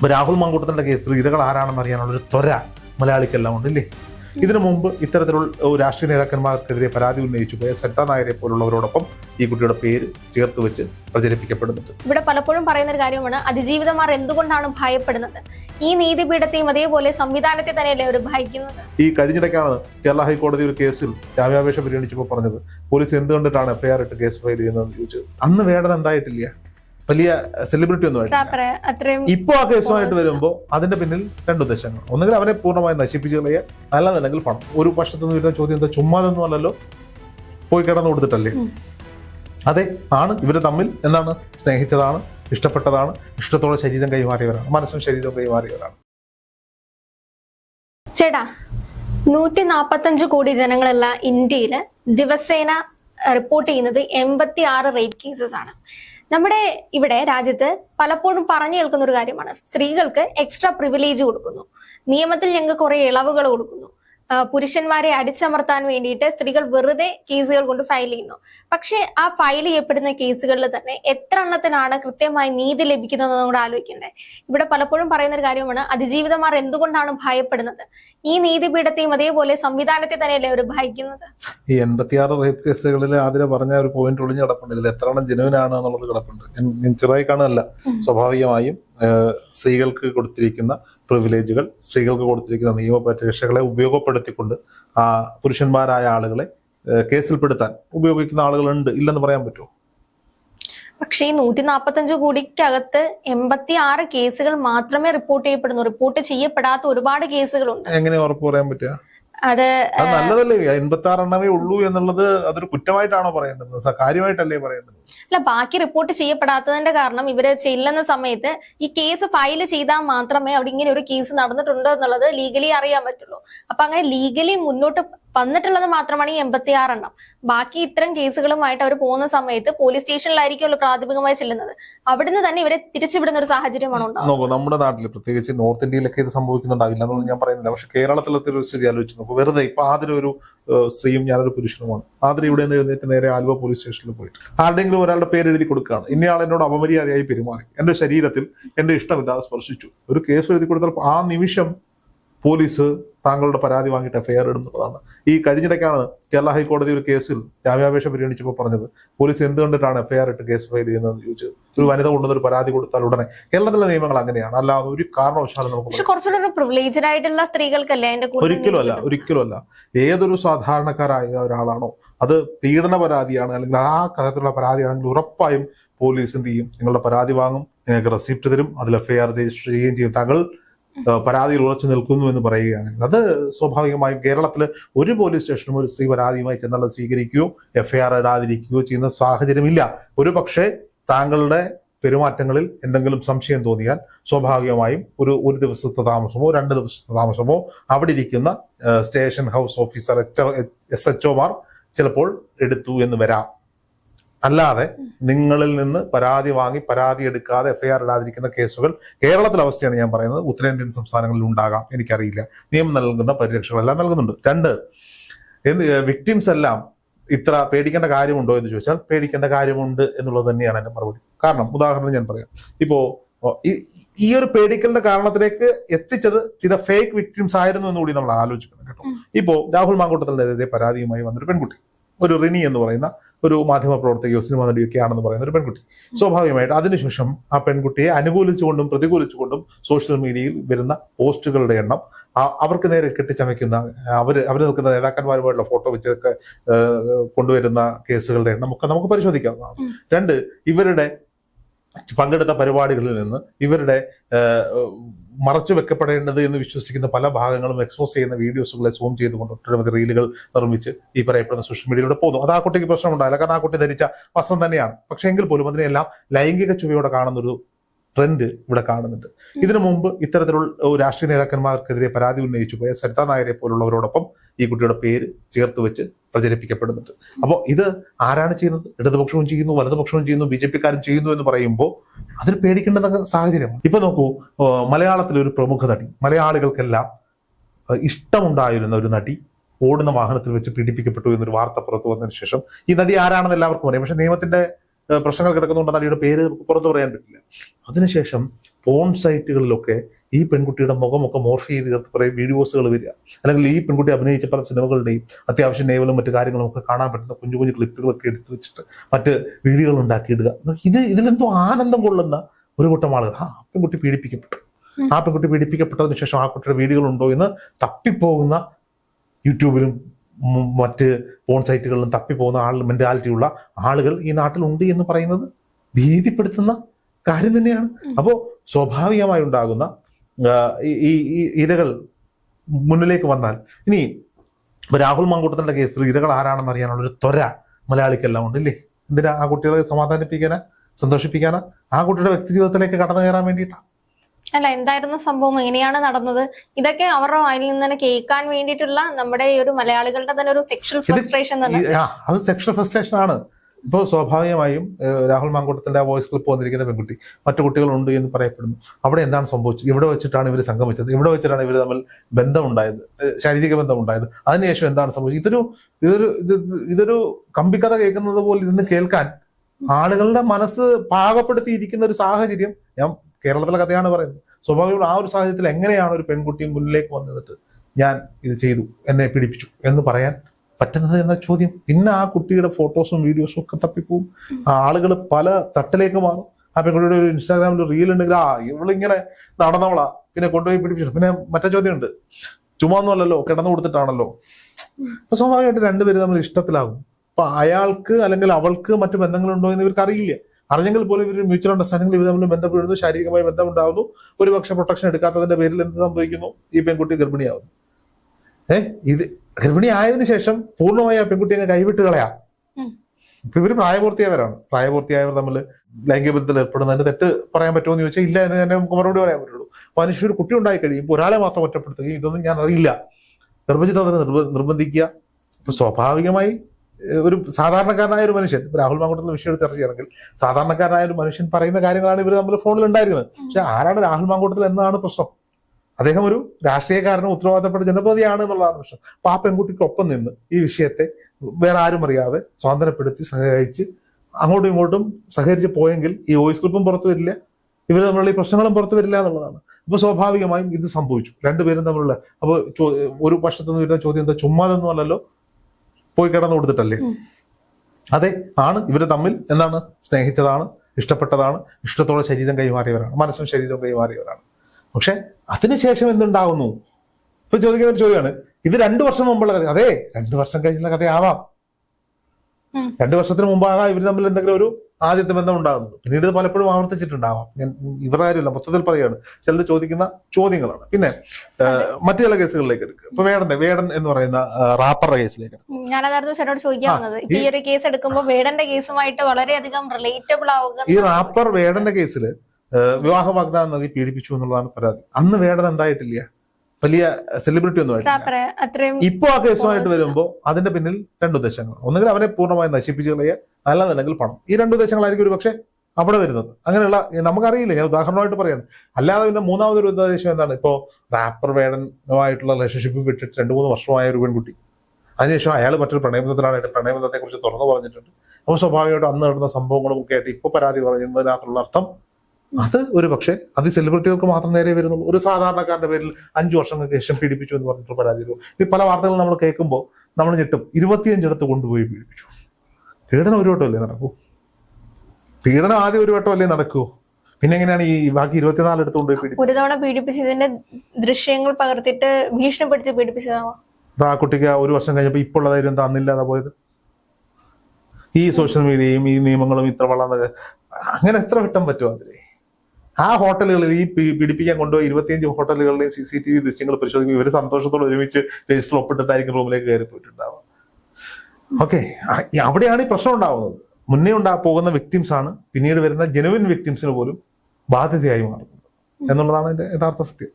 ഇപ്പൊ രാഹുൽ മാങ്കൂട്ടത്തിന്റെ കേസിൽ ഇരകൾ ആരാണെന്ന് അറിയാനുള്ള ഒരു ത്വര മലയാളിക്കെല്ലാം ഉണ്ട് ഇല്ലേ ഇതിനു മുമ്പ് ഇത്തരത്തിലുള്ള രാഷ്ട്രീയ നേതാക്കന്മാർക്കെതിരെ പരാതി ഉന്നയിച്ചു പോയ സരിതാ നായരെ പോലുള്ളവരോടൊപ്പം ഈ കുട്ടിയുടെ പേര് ചേർത്ത് വെച്ച് പ്രചരിപ്പിക്കപ്പെടുന്നുണ്ട്. ഇവിടെ പലപ്പോഴും പറയുന്ന ഒരു കാര്യമാണ് അതിജീവിതമാർ എന്തുകൊണ്ടാണ് ഭയപ്പെടുന്നത്? ഈ നീതിപീഠത്തെയും അതേപോലെ സംവിധാനത്തെ തന്നെയല്ലേ അവർ ഭയക്കുന്നത്? ഈ കഴിഞ്ഞിടയ്ക്കാണ് കേരള ഹൈക്കോടതി ഒരു കേസിൽ ജാമ്യാപേക്ഷ പരിഗണിച്ചപ്പോൾ പറഞ്ഞത് പോലീസ് എന്ത് കണ്ടിട്ടാണ് എഫ്ഐആർ ഇട്ട് കേസ് ഫയൽ ചെയ്യുന്നതെന്ന് ചോദിച്ചത്? അന്ന് വേണ്ടത് എന്തായിട്ടില്ല. വലിയ സെലിബ്രിറ്റി ഒന്നും ഇപ്പൊ ആ കേസുമായിട്ട് വരുമ്പോൾ അതിന്റെ പിന്നിൽ രണ്ട് ഉദ്ദേശങ്ങൾ. ഒന്നുകിൽ അവനെ പൂർണമായി നശിപ്പിച്ചു കളയുക അല്ലാന്നുണ്ടെങ്കിൽ പണം. ഒരു പക്ഷത്ത് നിന്ന് വരുന്ന ചോദ്യം എന്താ? ചുമ്മാതൊന്നും അല്ലല്ലോ. പോയി കിടന്നു കൊടുത്തിട്ടല്ലേ? അതെ ആണ്. ഇവർ തമ്മിൽ എന്താണ്? സ്നേഹിച്ചതാണ് ഇഷ്ടപ്പെട്ടതാണ് ഇഷ്ടത്തോടെ ശരീരം കൈമാറിയവരാണ് മനസ്സും ശരീരവും കൈമാറിയവരാണ്. ചേട്ടാ നൂറ്റി നാപ്പത്തഞ്ച് കോടി ജനങ്ങളുള്ള ഇന്ത്യയിൽ ദിവസേന റിപ്പോർട്ട് ചെയ്യുന്നത് എൺപത്തി ആറ് റേപ്പ് കേസസ് ആണ്. നമ്മുടെ ഇവിടെ രാജ്യത്ത് പലപ്പോഴും പറഞ്ഞു കേൾക്കുന്ന ഒരു കാര്യമാണ്. സ്ത്രീകൾക്ക് എക്സ്ട്രാ പ്രിവിലേജ് കൊടുക്കുന്നു. നിയമത്തിൽ ഞങ്ങൾക്ക് കുറെ ഇളവുകൾ കൊടുക്കുന്നു. പുരുഷന്മാരെ അടിച്ചമർത്താൻ വേണ്ടിയിട്ട് സ്ത്രീകൾ വെറുതെ കേസുകൾ കൊണ്ട് ഫയൽ ചെയ്യുന്നു. പക്ഷെ ആ ഫയൽ ചെയ്യപ്പെടുന്ന കേസുകളിൽ തന്നെ എത്ര എണ്ണത്തിനാണ് കൃത്യമായി നീതി ലഭിക്കുന്നത് കൂടെ ആലോചിക്കണ്ടേ? ഇവിടെ പലപ്പോഴും പറയുന്ന ഒരു കാര്യമാണ് അതിജീവിതമാർ എന്തുകൊണ്ടാണ് ഭയപ്പെടുന്നത്? ഈ നീതിപീഠത്തെയും അതേപോലെ സംവിധാനത്തെ തന്നെയല്ലേ അവർ ഭയക്കുന്നത്? ഈ എൺപത്തിയാറ് റേപ്പ് കേസുകളിൽ ആദ്യം പറഞ്ഞ ഒരു പോയിന്റ് ഒളിഞ്ഞ് കിടപ്പുണ്ട്. ഇതിൽ എത്ര എണ്ണം ജനുവിനാണ് എന്നുള്ളത് കിടപ്പുണ്ട്. ചെറുതായി കാണുന്നല്ല സ്വാഭാവികമായും സ്ത്രീകൾക്ക് കൊടുത്തിരിക്കുന്ന പ്രിവിലേജുകൾ സ്ത്രീകൾക്ക് കൊടുത്തിരിക്കുന്ന നിയമപരിരക്ഷകളെ ഉപയോഗപ്പെടുത്തിക്കൊണ്ട് ആ പുരുഷന്മാരായ ആളുകളെ കേസിൽപ്പെടുത്താൻ ഉപയോഗിക്കുന്ന ആളുകളുണ്ട്. ഇല്ലെന്ന് പറയാൻ പറ്റുമോ? പക്ഷേ ഈ നൂറ്റി നാൽപ്പത്തഞ്ച് കോടിക്കകത്ത് എൺപത്തി ആറ് കേസുകൾ മാത്രമേ റിപ്പോർട്ട് ചെയ്യപ്പെടുന്നു. റിപ്പോർട്ട് ചെയ്യപ്പെടാത്ത ഒരുപാട് കേസുകളുണ്ട്. എങ്ങനെ ഉറപ്പ് പറയാൻ പറ്റുക? അത് നല്ലതല്ലേ എൺപത്തി ആറ് എണ്ണമേ ഉള്ളൂ എന്നുള്ളത് അതൊരു കുറ്റമായിട്ടാണോ പറയേണ്ടത്? കാര്യമായിട്ടല്ലേ പറയേണ്ടത്? അല്ല ബാക്കി റിപ്പോർട്ട് ചെയ്യപ്പെടാത്തതിന്റെ കാരണം ഇവർ ചെല്ലുന്ന സമയത്ത് ഈ കേസ് ഫയൽ ചെയ്താൽ മാത്രമേ അവിടെ ഇങ്ങനെ ഒരു കേസ് നടന്നിട്ടുണ്ടോ എന്നുള്ളത് ലീഗലി അറിയാൻ പറ്റുള്ളൂ. അപ്പൊ അങ്ങനെ ലീഗലി മുന്നോട്ട് വന്നിട്ടുള്ളത് മാത്രമാണ് ഈ എൺപത്തി ആറെണ്ണം ബാക്കി ഇത്തരം കേസുകളുമായിട്ട് അവർ പോകുന്ന സമയത്ത് പോലീസ് സ്റ്റേഷനിലായിരിക്കുമല്ലോ പ്രാഥമികമായി ചെല്ലുന്നത്. അവിടുന്ന് തന്നെ ഇവരെ തിരിച്ചുവിടുന്ന ഒരു സാഹചര്യമാണ് ഉണ്ടാവുന്നത്. നോക്കൂ നമ്മുടെ നാട്ടിൽ പ്രത്യേകിച്ച് നോർത്ത് ഇന്ത്യയിലൊക്കെ ഇത് സംഭവിക്കുന്നുണ്ടാവില്ല എന്നൊന്നും ഞാൻ പറയുന്നില്ല. പക്ഷെ കേരളത്തിലത്തെ ഒരു സ്ഥിതി ആലോചിച്ച് നോക്കും വെറുതെ ഇപ്പൊ ആദ്യം ഒരു സ്ത്രീയും ഞാനൊരു പുരുഷനുമാണ്. ആദ്യം ഇവിടെ നിന്ന് എഴുന്നേറ്റ് നേരെ ആലുവ പോലീസ് സ്റ്റേഷനിൽ പോയിട്ട്. ആരുടെങ്കിലും ഒരാളുടെ പേര് എഴുതി കൊടുക്കുകയാണ്. ഇന്നയാൾ എന്നോട് അപമര്യാദയായി പെരുമാറി. എന്റെ ശരീരത്തിൽ എന്റെ ഇഷ്ടമില്ലാതെ സ്പർശിച്ചു. ഒരു കേസ് എഴുതി കൊടുത്താൽ ആ നിമിഷം പോലീസ് താങ്കളുടെ പരാതി വാങ്ങിയിട്ട് എഫ്ഐആർ ഇടുന്നതാണ് ഈ കഴിഞ്ഞിടയ്ക്കാണ് കേരള ഹൈക്കോടതി ഒരു കേസിൽ ജാമ്യാപേക്ഷ പരിഗണിച്ചപ്പോൾ പറഞ്ഞത് പോലീസ് എന്ത് കണ്ടിട്ടാണ് എഫ്ഐആർ ഇട്ട് കേസ് ഫയൽ ചെയ്യുന്നതെന്ന് ചോദിച്ചത് ഒരു വനിത കൊണ്ടുവന്ന ഒരു പരാതി കൊടുത്താൽ ഉടനെ. കേരളത്തിലെ നിയമങ്ങൾ അങ്ങനെയാണ്. അല്ലാതെ ഒരു കാരണവശാലും നമുക്ക് കുറച്ചുകൂടെ പ്രിവിലേജ്ഡ് ആയിട്ടുള്ള സ്ത്രീകൾക്കല്ലേ ഒരിക്കലും അല്ല ഒരിക്കലും അല്ല ഏതൊരു സാധാരണക്കാരായ ഒരാളാണോ അത് പീഡന പരാതിയാണ് അല്ലെങ്കിൽ ആ തരത്തിലുള്ള പരാതിയാണെങ്കിൽ ഉറപ്പായും പോലീസ് എന്ത് ചെയ്യും? നിങ്ങളുടെ പരാതി വാങ്ങും നിങ്ങൾക്ക് റെസിപ്റ്റ് തരും അതിൽ എഫ്ഐആർ രജിസ്റ്റർ ചെയ്യുകയും ചെയ്യും. താങ്കൾ പരാതിയിൽ ഉറച്ചു നിൽക്കുന്നു എന്ന് പറയുകയാണെങ്കിൽ അത് സ്വാഭാവികമായും കേരളത്തിൽ ഒരു പോലീസ് സ്റ്റേഷനും ഒരു സ്ത്രീ പരാതിയുമായി ചെന്നാൽ സ്വീകരിക്കുകയോ എഫ്ഐആർ ഇടാതിരിക്കുകയോ ചെയ്യുന്ന സാഹചര്യമില്ല. ഒരു പക്ഷേ താങ്കളുടെ പെരുമാറ്റങ്ങളിൽ എന്തെങ്കിലും സംശയം തോന്നിയാൽ സ്വാഭാവികമായും ഒരു ഒരു ദിവസത്തെ താമസമോ രണ്ട് ദിവസത്തെ താമസമോ അവിടെ ഇരിക്കുന്ന station house officer S H Omar ചിലപ്പോൾ എടുത്തു എന്ന് വരാം. അല്ലാതെ നിങ്ങളിൽ നിന്ന് പരാതി വാങ്ങി പരാതി എടുക്കാതെ എഫ്ഐആർ ഇടാതിരിക്കുന്ന കേസുകൾ കേരളത്തിലെ അവസ്ഥയാണ് ഞാൻ പറയുന്നത്. ഉത്തരേന്ത്യൻ സംസ്ഥാനങ്ങളിൽ ഉണ്ടാകാം. എനിക്കറിയില്ല. നിയമം നൽകുന്ന പരിരക്ഷകളെല്ലാം നൽകുന്നുണ്ട്. രണ്ട് എന്ത് വിക്ടിംസ് എല്ലാം ഇത്ര പേടിക്കേണ്ട കാര്യമുണ്ടോ എന്ന് ചോദിച്ചാൽ പേടിക്കേണ്ട കാര്യമുണ്ട് എന്നുള്ളത് തന്നെയാണ് എന്റെ മറുപടി. കാരണം ഉദാഹരണം ഞാൻ പറയാം. ഇപ്പോ ഈ- ഒരു പേടിക്കലിന്റെ കാരണത്തിലേക്ക് എത്തിച്ചത് ചില ഫേക്ക് വിക്ടിംസ് ആയിരുന്നു എന്നുകൂടി നമ്മൾ ആലോചിക്കണം കേട്ടോ. ഇപ്പോ രാഹുൽ മാങ്കൂട്ടത്തിനെതിരെ പരാതിയുമായി വന്നൊരു പെൺകുട്ടി. ഒരു റിനി എന്ന് പറയുന്ന ഒരു മാധ്യമ പ്രവർത്തകയോ സിനിമാ നടിയൊക്കെ ആണെന്ന് പറയുന്ന ഒരു പെൺകുട്ടി. സ്വാഭാവികമായിട്ട് അതിനുശേഷം ആ പെൺകുട്ടിയെ അനുകൂലിച്ചുകൊണ്ടും പ്രതികൂലിച്ചുകൊണ്ടും സോഷ്യൽ മീഡിയയിൽ വരുന്ന പോസ്റ്റുകളുടെ എണ്ണം അവർക്ക് നേരെ കെട്ടിച്ചമയ്ക്കുന്ന അവർ അവർ നിൽക്കുന്ന നേതാക്കന്മാരുമായിട്ടുള്ള ഫോട്ടോ വെച്ചൊക്കെ കൊണ്ടുവരുന്ന കേസുകളുടെ എണ്ണം ഒക്കെ നമുക്ക് പരിശോധിക്കാവുന്നതാണ്. രണ്ട് ഇവരുടെ പങ്കെടുത്ത പരിപാടികളിൽ നിന്ന് ഇവരുടെ മറച്ചു വെക്കപ്പെടേണ്ടത് എന്ന് വിശ്വസിക്കുന്ന പല ഭാഗങ്ങളും എക്സ്പോസ് ചെയ്യുന്ന വീഡിയോസുകളെ സൂം ചെയ്തുകൊണ്ട് ഒട്ടനവധി റീലുകൾ നിർമ്മിച്ച് ഈ പറയപ്പെടുന്ന സോഷ്യൽ മീഡിയയിലൂടെ പോകുന്നു. അത് ആ കുട്ടിക്ക് പ്രശ്നമുണ്ടായില്ല കാരണം ആ കുട്ടി ധരിച്ച വസ്ത്രം തന്നെയാണ്. പക്ഷെ എങ്കിൽ പോലും അതിനെല്ലാം ലൈംഗിക ചുവയോടെ കാണുന്ന ഒരു ട്രെൻഡ് ഇവിടെ കാണുന്നുണ്ട്. ഇതിനു മുമ്പ് ഇത്തരത്തിലുള്ള രാഷ്ട്രീയ നേതാക്കന്മാർക്കെതിരെ പരാതി ഉന്നയിച്ചു പോയ സരിതാ നായരെ പോലുള്ളവരോടൊപ്പം ഈ കുട്ടിയുടെ പേര് ചേർത്ത് വെച്ച് പ്രചരിപ്പിക്കപ്പെടുന്നുണ്ട്. അപ്പോൾ ഇത് ആരാണ് ചെയ്യുന്നത്? ഇടതുപക്ഷവും ചെയ്യുന്നു വലതുപക്ഷവും ചെയ്യുന്നു ബി ജെ പിക്കാരും ചെയ്യുന്നു എന്ന് പറയുമ്പോൾ അതിന് പേടിക്കേണ്ട സാഹചര്യമാണ് ഇപ്പൊ നോക്കൂ മലയാളത്തിലെ ഒരു പ്രമുഖ നടി മലയാളികൾക്കെല്ലാം ഇഷ്ടമുണ്ടായിരുന്ന ഒരു നടി ഓടുന്ന വാഹനത്തിൽ വെച്ച് പീഡിപ്പിക്കപ്പെട്ടു എന്നൊരു വാർത്ത പുറത്തു വന്നതിന് ശേഷം ഈ നടി ആരാണെന്ന് എല്ലാവർക്കും അറിയാം. പക്ഷെ നിയമത്തിന്റെ പ്രശ്നങ്ങൾ കിടക്കുന്നുണ്ട് നടിയുടെ പേര് പുറത്തു പറയാൻ പറ്റില്ല. അതിനുശേഷം പോൺ സൈറ്റുകളിലൊക്കെ ഈ പെൺകുട്ടിയുടെ മുഖമൊക്കെ മോർഫ് ചെയ്ത് ചേർത്ത് കുറേ വീഡിയോസുകൾ വരിക. അല്ലെങ്കിൽ ഈ പെൺകുട്ടി അഭിനയിച്ച പല സിനിമകളുടെയും അത്യാവശ്യം നേവലും മറ്റു കാര്യങ്ങളും ഒക്കെ കാണാൻ പറ്റുന്ന കുഞ്ഞു കുഞ്ഞു ക്ലിപ്പുകളൊക്കെ എടുത്തു വെച്ചിട്ട് മറ്റ് വീഡിയോകൾ ഉണ്ടാക്കിയിടുക. ഇത് ഇതിലെന്തോ ആനന്ദം കൊള്ളുന്ന ഒരു കൂട്ടം ആളുകൾ. ആ പെൺകുട്ടി പീഡിപ്പിക്കപ്പെട്ടു. ആ പെൺകുട്ടി പീഡിപ്പിക്കപ്പെട്ടതിന് ശേഷം ആ കുട്ടിയുടെ വീഡിയോകൾ ഉണ്ടോ എന്ന് തപ്പിപ്പോകുന്ന യൂട്യൂബിലും മറ്റ് പോൺ സൈറ്റുകളിലും തപ്പിപ്പോകുന്ന ആൾ മെന്റാലിറ്റി ഉള്ള ആളുകൾ ഈ നാട്ടിലുണ്ട് എന്ന് പറയുന്നത് ഭീതിപ്പെടുത്തുന്ന കാര്യം തന്നെയാണ്. അപ്പോൾ സ്വാഭാവികമായി ഉണ്ടാകുന്ന ഈ ഇരകൾ മുന്നിലേക്ക് വന്നാൽ ഇനി രാഹുൽ മാങ്കൂട്ടത്തിന്റെ കേസിൽ ഇരകൾ ആരാണെന്ന് അറിയാനുള്ള ഒരു ത്വര മലയാളിക്കെല്ലാം ഉണ്ട് ഇല്ലേ? എന്തിനാ ആ കുട്ടികളെ സമാധാനിപ്പിക്കാനാ സന്തോഷിപ്പിക്കാനാ? ആ കുട്ടിയുടെ വ്യക്തി ജീവിതത്തിലേക്ക് കടന്നു കയറാൻ വേണ്ടിയിട്ടാണ് അല്ല എന്തായിരുന്നു സംഭവം? എങ്ങനെയാണ് നടന്നത്? ഇതൊക്കെ അവരുടെ വായിൽ നിന്ന് തന്നെ കേൾക്കാൻ വേണ്ടിയിട്ടുള്ള നമ്മുടെ ഈ ഒരു മലയാളികളുടെ തന്നെ ഒരു സെക്ഷൽ ഫ്രസ്ട്രേഷൻ തന്നെ അത് സെക്ഷൽ ഫ്രസ്ട്രേഷൻ ആണ്. ഇപ്പോൾ സ്വാഭാവികമായും രാഹുൽ മാങ്കൂട്ടത്തിന്റെ ആ വോയിസ് ക്ലിപ്പ് വന്നിരിക്കുന്ന പെൺകുട്ടി മറ്റു കുട്ടികളുണ്ട് എന്ന് പറയപ്പെടുന്നു. അവിടെ എന്താണ് സംഭവിച്ചത്? ഇവിടെ വെച്ചിട്ടാണ് ഇവർ സംഗമിച്ചത്. ഇവിടെ വെച്ചിട്ടാണ് ഇവർ തമ്മിൽ ബന്ധമുണ്ടായത്. ഉണ്ടായത് ശാരീരിക ബന്ധമുണ്ടായത്. അതിനുശേഷം എന്താണ് സംഭവിച്ചത്? ഇതൊരു ഇതൊരു ഇത് ഇതൊരു കമ്പിക്കഥ കേൾക്കുന്നത് പോലെ ഇരുന്ന് കേൾക്കാൻ ആളുകളുടെ മനസ്സ് പാകപ്പെടുത്തിയിരിക്കുന്ന ഒരു സാഹചര്യം ഞാൻ കേരളത്തിലെ കഥയാണ് പറയുന്നത്. സ്വാഭാവികം ആ ഒരു സാഹചര്യത്തിൽ എങ്ങനെയാണ് ഒരു പെൺകുട്ടി മുന്നിലേക്ക് വന്നിട്ട് ഞാൻ ഇത് ചെയ്തു എന്നെ പീഡിപ്പിച്ചു എന്ന് പറയാൻ പറ്റുന്നത് എന്ന ചോദ്യം. പിന്നെ ആ കുട്ടിയുടെ ഫോട്ടോസും വീഡിയോസും ഒക്കെ തപ്പിപ്പോവും. ആ ആളുകൾ പല തട്ടിലേക്ക് മാറും. ആ പെൺകുട്ടിയുടെ ഒരു ഇൻസ്റ്റാഗ്രാമിൽ റീൽ ഉണ്ടെങ്കിൽ ആ ഇവളിങ്ങനെ നടന്നവളാ. പിന്നെ കൊണ്ടുപോയി പിടിപ്പിച്ചു പിന്നെ മറ്റേ ചോദ്യമുണ്ട്. ചുമന്നല്ലോ കിടന്നു കൊടുത്തിട്ടാണല്ലോ. അപ്പൊ സ്വാഭാവികമായിട്ട് രണ്ടുപേരും തമ്മിൽ ഇഷ്ടത്തിലാകും. അപ്പൊ അയാൾക്ക് അല്ലെങ്കിൽ അവൾക്ക് മറ്റു ബന്ധങ്ങളുണ്ടോ എന്ന് ഇവർക്ക് അറിയില്ല അറിഞ്ഞെങ്കിൽ പോലും ഇവർ മ്യൂച്വൽ അണ്ടർസ്റ്റാൻഡിംഗിൽ ഇവർ തമ്മിൽ ബന്ധപ്പെടുന്നു ശാരീരികമായി ബന്ധമുണ്ടാകുന്നു ഒരു പക്ഷെ പ്രൊട്ടക്ഷൻ എടുക്കാത്തതിന്റെ പേരിൽ എന്ത് സംഭവിക്കുന്നു? ഈ പെൺകുട്ടി ഗർഭിണിയാവുന്നു. ഏഹ് ഇത് ഗർഭിണി ആയതിനു ശേഷം പൂർണമായി ആ പെൺകുട്ടി അങ്ങ് കൈവിട്ട് കളയാം. ഇപ്പൊ ഇവർ പ്രായപൂർത്തിയായവരാണ്. പ്രായപൂർത്തിയായവർ തമ്മിൽ ലൈംഗിക ബന്ധത്തിൽ ഏർപ്പെടുന്നതിന് തെറ്റ് പറയാൻ പറ്റുമോ എന്ന് ചോദിച്ചാൽ ഇല്ല എന്ന് തന്നെ നമുക്ക് മറുപടി പറയാൻ പറ്റുള്ളൂ. മനുഷ്യ ഒരു കുട്ടി ഉണ്ടായി കഴിയുമ്പോൾ ഒരാളെ മാത്രം ഒറ്റപ്പെടുത്തുകയും ഇതൊന്നും ഞാൻ അറിയില്ല. ഗർഭചിത്രത്തിന് നിർബ നിർബന്ധിക്കുക. സ്വാഭാവികമായി ഒരു സാധാരണക്കാരനായ ഒരു മനുഷ്യൻ ഇപ്പൊ രാഹുൽ മാങ്കുട്ടത്തിന്റെ വിഷയം ചർച്ച ചെയ്യണമെങ്കിൽ സാധാരണക്കാരനായ ഒരു മനുഷ്യൻ പറയുന്ന കാര്യങ്ങളാണ് ഇവർ നമ്മൾ ഫോണിൽ ഉണ്ടായിരുന്നത്. പക്ഷെ ആരാണ് രാഹുൽ മാങ്കൂട്ടത്തിൽ എന്നതാണ് പ്രശ്നം. അദ്ദേഹം ഒരു രാഷ്ട്രീയക്കാരനും ഉത്തരവാദിത്തപ്പെട്ട ജനപ്രതിയാണ് എന്നുള്ളതാണ് പ്രശ്നം. അപ്പൊ ആ പെൺകുട്ടിക്കൊപ്പം നിന്ന് ഈ വിഷയത്തെ വേറെ ആരും അറിയാതെ സ്വാതന്ത്ര്യപ്പെടുത്തി സഹകരിച്ച് അങ്ങോട്ടും ഇങ്ങോട്ടും സഹകരിച്ച് പോയെങ്കിൽ ഈ വോയിസ് ക്ലിപ്പും പുറത്തു വരില്ല. ഇവർ തമ്മിലുള്ള ഈ പ്രശ്നങ്ങളും പുറത്തു വരില്ല എന്നുള്ളതാണ്. അപ്പൊ സ്വാഭാവികമായും ഇത് സംഭവിച്ചു. രണ്ടുപേരും തമ്മിലുള്ള അപ്പൊ ഒരു ഒരു പക്ഷത്തുനിന്ന് വരുന്ന ചോദ്യം എന്താ? ചുമ്മാതൊന്നും അല്ലല്ലോ. പോയി കിടന്നു കൊടുത്തിട്ടല്ലേ? അതെ ആണ്. ഇവർ തമ്മിൽ എന്താണ്? സ്നേഹിച്ചതാണ് ഇഷ്ടപ്പെട്ടതാണ് ഇഷ്ടത്തോടെ ശരീരം കൈമാറിയവരാണ് മനസ്സും ശരീരവും കൈമാറിയവരാണ്. പക്ഷെ അതിനുശേഷം എന്തുണ്ടാകുന്നു ഇപ്പൊ ചോദിക്കുന്ന ചോദ്യമാണ്. ഇത് രണ്ടു വർഷം മുമ്പുള്ള കഥ. അതെ രണ്ടു വർഷം കഴിഞ്ഞുള്ള കഥയാവാം. രണ്ടു വർഷത്തിന് മുമ്പാകാം ഇവർ തമ്മിൽ എന്തെങ്കിലും ഒരു ആദ്യത്തെ ബന്ധം ഉണ്ടാകുന്നത് പിന്നീട് ഇത് പലപ്പോഴും ആവർത്തിച്ചിട്ടുണ്ടാവാം. ഞാൻ ഇവരുടെ കാര്യമില്ല മൊത്തത്തിൽ പറയുകയാണ്. ചിലർ ചോദിക്കുന്ന ചോദ്യങ്ങളാണ്. പിന്നെ മറ്റു ചില കേസുകളിലേക്ക് എടുക്കുക. ഇപ്പൊ വേടന്റെ വേടൻ എന്ന് പറയുന്ന റാപ്പറുടെ കേസിലേക്ക് ഞാൻ ചേട്ടനോട് ചോദിക്കാൻ വന്നത്. ഈ ഒരു കേസ് എടുക്കുമ്പോൾ വേടന്റെ കേസുമായിട്ട് വളരെയധികം റിലേറ്റബിൾ ആവുക ഈ റാപ്പർ വേടന്റെ കേസിൽ വിവാഹ വാഗ്ദാനം നൽകി പീഡിപ്പിച്ചു എന്നുള്ളതാണ് പരാതി. അന്ന് വേടൻ എന്തായിട്ടില്ല? വലിയ സെലിബ്രിറ്റി ഒന്നും ആയിട്ടില്ല. റാപ്പറെ ഇപ്പൊ ആ കേസുമായിട്ട് വരുമ്പോൾ അതിന്റെ പിന്നിൽ രണ്ട് ഉദ്ദേശങ്ങൾ. ഒന്നുകിൽ അവനെ പൂർണമായി നശിപ്പിച്ചു കളയുക അല്ലാന്നുണ്ടെങ്കിൽ പണം. ഈ രണ്ട് ഉദ്ദേശങ്ങളായിരിക്കും ഒരു പക്ഷേ അവിടെ വരുന്നത്. അങ്ങനെയുള്ള നമുക്കറിയില്ല ഞാൻ ഉദാഹരണമായിട്ട് പറയാണ്. അല്ലാതെ പിന്നെ മൂന്നാമതൊരു ഉദ്ദേശം എന്താണ്? ഇപ്പോ റാപ്പർ വേടനുമായിട്ടുള്ള റിലേഷൻഷിപ്പ് വിട്ടിട്ട് രണ്ട് മൂന്ന് വർഷമായ ഒരു പെൺകുട്ടി. അതിനുശേഷം അയാൾ മറ്റൊരു പ്രണയബന്ധത്തിലാണ്. പ്രണയബന്ധത്തെ കുറിച്ച് തുറന്നു പറഞ്ഞിട്ടുണ്ട്. അപ്പോൾ സ്വാഭാവികമായിട്ടും അന്ന് നടന്ന സംഭവങ്ങളും ഒക്കെ ആയിട്ട് ഇപ്പൊ പരാതി പറയുന്നതിനകത്തുള്ള അർത്ഥം അത് ഒരു പക്ഷേ അത് സെലിബ്രിറ്റികൾക്ക് മാത്രം നേരെ വരുന്നുള്ളൂ. ഒരു സാധാരണക്കാരന്റെ പേരിൽ അഞ്ചു വർഷങ്ങൾക്ക് ശേഷം പീഡിപ്പിച്ചു എന്ന് പറഞ്ഞിട്ട് പരാതി ഈ പല വാർത്തകൾ നമ്മൾ കേൾക്കുമ്പോൾ നമ്മൾ ഞെട്ടും. ഇരുപത്തിയഞ്ചിടത്ത് കൊണ്ടുപോയി പീഡിപ്പിച്ചു. പീഡനം ഒരു വട്ടമല്ലേ നടക്കൂ? പീഡനം ആദ്യം ഒരു വട്ടമല്ലേ നടക്കൂ? പിന്നെ എങ്ങനെയാണ് ഈ ബാക്കി ഇരുപത്തിനാല് എടുത്തുകൊണ്ട് കൊണ്ടുപോയി പീഡിപ്പിച്ചത്? ഒരു തവണ പീഡിപ്പിച്ചതിന്റെ ദൃശ്യങ്ങൾ പകർത്തിട്ട് ഭീഷണിപ്പെടുത്തി പീഡിപ്പിച്ചതാണോ? ആ കുട്ടിക്ക് ഒരു വർഷം കഴിഞ്ഞപ്പോൾ ഇപ്പോൾ ഉള്ളതായിരുന്നു തന്നില്ലാതെ പോയത്. ഈ സോഷ്യൽ മീഡിയയും ഈ നിയമങ്ങളും ഇത്ര വളർന്നത് അങ്ങനെ എത്ര വട്ടം പറ്റുമോ അതിൽ ആ ഹോട്ടലുകളിൽ ഈ പിടിപ്പിക്കാൻ കൊണ്ടുപോയി ഇരുപത്തിയഞ്ച് ഹോട്ടലുകളിലെയും സി സി ടി വി ദൃശ്യങ്ങൾ പരിശോധിക്കും ഇവർ സന്തോഷത്തോടെ ഒരുമിച്ച് രജിസ്റ്റർ ഒപ്പിട്ടിട്ടായിരിക്കും റൂമിലേക്ക് കയറി പോയിട്ടുണ്ടാവുക. ഓക്കെ അവിടെയാണ് ഈ പ്രശ്നം ഉണ്ടാവുന്നത്. മുന്നേ ഉണ്ടാ പോകുന്ന വിക്ടിംസ് ആണ് പിന്നീട് വരുന്ന ജെനുവിൻ വിക്ടിംസിന് പോലും ബാധ്യതയായി മാറുന്നത്. എന്നുള്ളതാണ് അതിന്റെ യഥാർത്ഥ സത്യം.